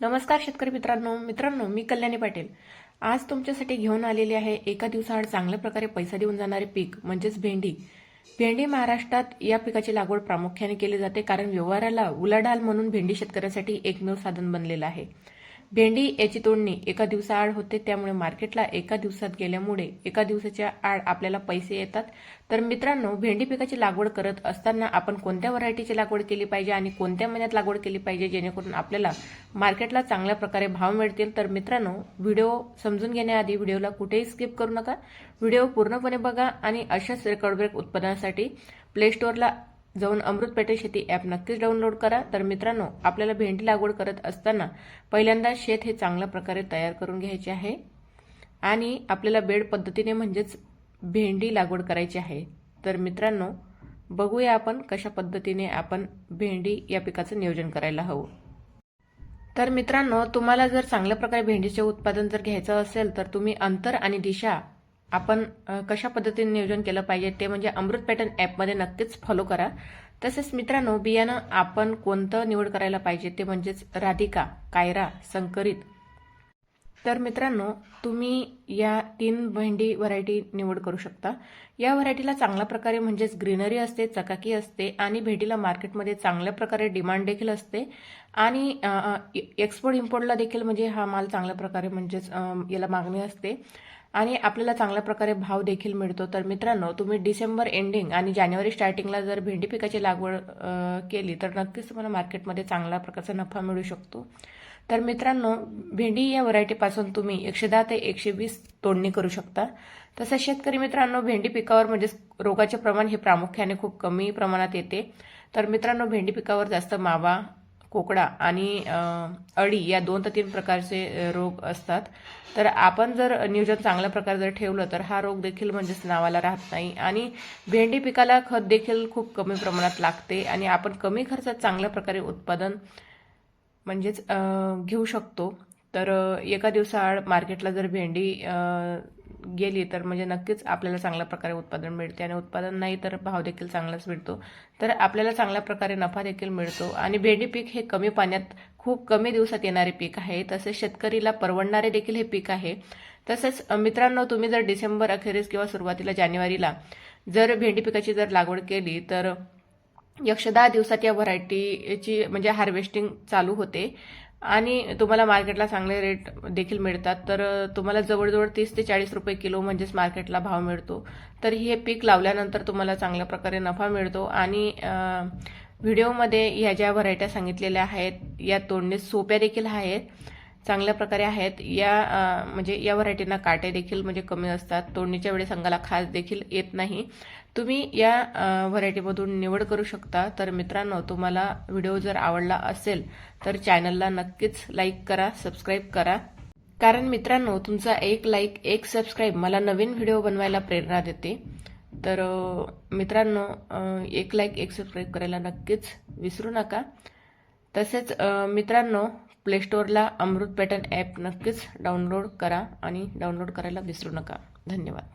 नमस्कार शेतकरी मित्रांनो मित्रांनो मी कल्याणी पाटील. आज तुमच्यासाठी घेऊन आलेली आहे एका दिवसाआड चांगल्या प्रकारे पैसा देऊन जाणारे पीक म्हणजेच भेंडी. भेंडी महाराष्ट्रात या पिकाची लागवड प्रामुख्याने केली जाते कारण व्यवहाराला उलाढाल म्हणून भेंडी शेतकऱ्यासाठी एकमेव साधन बनलेलं आहे. भेंडी याची तोडणी एका दिवसाआड होते त्यामुळे मार्केटला एका दिवसात गेल्यामुळे एका दिवसाच्या आड आपल्याला पैसे येतात. तर मित्रांनो भेंडी पिकाची लागवड करत असताना आपण कोणत्या व्हरायटीची लागवड केली पाहिजे आणि कोणत्या महिन्यात लागवड केली पाहिजे जेणेकरून आपल्याला मार्केटला चांगल्या प्रकारे भाव मिळतील? तर मित्रांनो व्हिडिओ समजून घेण्याआधी व्हिडिओला कुठेही स्किप करू नका. व्हिडिओ पूर्णपणे बघा आणि अशाच रेकॉर्ड ब्रेक उत्पादनासाठी प्ले स्टोअरला जाऊन अमृत पेटे शेती ॲप नक्कीच डाउनलोड करा. तर मित्रांनो आपल्याला भेंडी लागवड करत असताना पहिल्यांदा शेत हे चांगल्या प्रकारे तयार करून घ्यायचे आहे. आणि आपल्याला बेड पद्धतीने म्हणजेच भेंडी लागवड करायची आहे. तर मित्रांनो बघूया आपण कशा पद्धतीने आपण भेंडी या पिकाचं नियोजन करायला हवं. तर मित्रांनो तुम्हाला जर चांगल्या प्रकारे भेंडीचे उत्पादन जर घ्यायचं असेल तर तुम्ही अंतर आणि दिशा आपण कशा पद्धतीने नियोजन केलं पाहिजे ते म्हणजे अमृत पॅटर्न ॲपमध्ये नक्कीच फॉलो करा. तसेच मित्रांनो बियाणं आपण कोणतं निवड करायला पाहिजे ते म्हणजेच राधिका कायरा संकरित तर मित्रांनो तुम्ही या तीन भेंडी व्हरायटी निवड करू शकता. या व्हरायटीला चांगल्या प्रकारे म्हणजेच ग्रीनरी असते चकाकी असते आणि भेंडीला मार्केटमध्ये चांगल्या प्रकारे डिमांड देखील असते. आणि एक्सपोर्ट इम्पोर्टला देखील म्हणजे हा माल चांगल्या प्रकारे म्हणजेच याला मागणी असते. आणि आपल्याला चांगल्या प्रकारे भाव देखील मिळतो. तर मित्रांनो तुम्ही डिसेंबर एंडिंग आणि जानेवारी स्टार्टिंगला जर भेंडी पिकाची लागवड केली तर नक्कीच तुम्हाला मार्केटमध्ये चांगल्या प्रकारचा नफा मिळू शकतो. तर मित्रांनो भेंडी या व्हरायटीपासून तुम्ही एकशे दहा ते एकशे वीस तोडणी करू शकता. तसंच शेतकरी मित्रांनो भेंडी पिकावर म्हणजेच रोगाचे प्रमाण हे प्रामुख्याने खूप कमी प्रमाणात येते. तर मित्रांनो भेंडी पिकावर जास्त मावा कोकडा आणि अळी या दोन ते तीन प्रकारचे रोग असतात. तर आपण जर नियोजन चांगल्या प्रकारे जर ठेवलं तर हा रोग देखील म्हणजेच नावाला राहत नाही. आणि भेंडी पिकाला खत देखील खूप कमी प्रमाणात लागते आणि आपण कमी खर्चात चांगल्या प्रकारे उत्पादन म्हणजेच घेऊ शकतो. तर एका दिवसाआड मार्केटला जर भेंडी गेली तर म्हणजे नक्कीच आपल्याला चांगल्या प्रकारे उत्पादन मिळते आणि उत्पादन नाही तर भाव देखील चांगलाच मिळतो. तर आपल्याला चांगल्या प्रकारे नफा देखील मिळतो आणि भेंडी पीक हे कमी पाण्यात खूप कमी दिवसात येणारे पीक आहे. तसेच शेतकरीला परवडणारे देखील हे पीक आहे. तसेच मित्रांनो तुम्ही जर डिसेंबर अखेरीस किंवा सुरुवातीला जानेवारीला जर भेंडी पिकाची जर लागवड केली तर एकशे दहा दिवसात या व्हरायटीची म्हणजे हार्वेस्टिंग चालू होते. आणि तुम्हाला मार्केटला चांगले रेट देखील मिळतात. तर तुम्हाला जवळजवळ तीस ते चाळीस रुपये किलो म्हणजेच मार्केटला भाव मिळतो. तर हे पीक लावल्यानंतर तुम्हाला चांगल्या प्रकारे नफा मिळतो. आणि व्हिडिओमध्ये ह्या ज्या व्हरायट्या सांगितलेल्या आहेत या तोडणी सोप्या देखील आहेत. चांगल्या प्रकारे आहेत. या म्हणजे या व्हरायटींना काटे देखील म्हणजे कमी असतात. तोडणीच्या वेळेस अंगाला खास देखील येत नाही. तुम्ही या व्हरायटीमधून निवड करू शकता. तर मित्रांनो तुम्हाला व्हिडिओ जर आवडला असेल तर चॅनलला नक्कीच लाईक करा सबस्क्राईब करा. कारण मित्रांनो तुमचा एक लाईक एक सबस्क्राईब मला नवीन व्हिडिओ बनवायला प्रेरणा देते. तर मित्रांनो एक लाईक एक सबस्क्राईब करायला नक्कीच विसरू नका. तसेच मित्रांनो प्ले स्टोअरला अमृत पॅटर्न ॲप नक्कीच डाउनलोड करा आणि डाउनलोड करायला विसरू नका. धन्यवाद.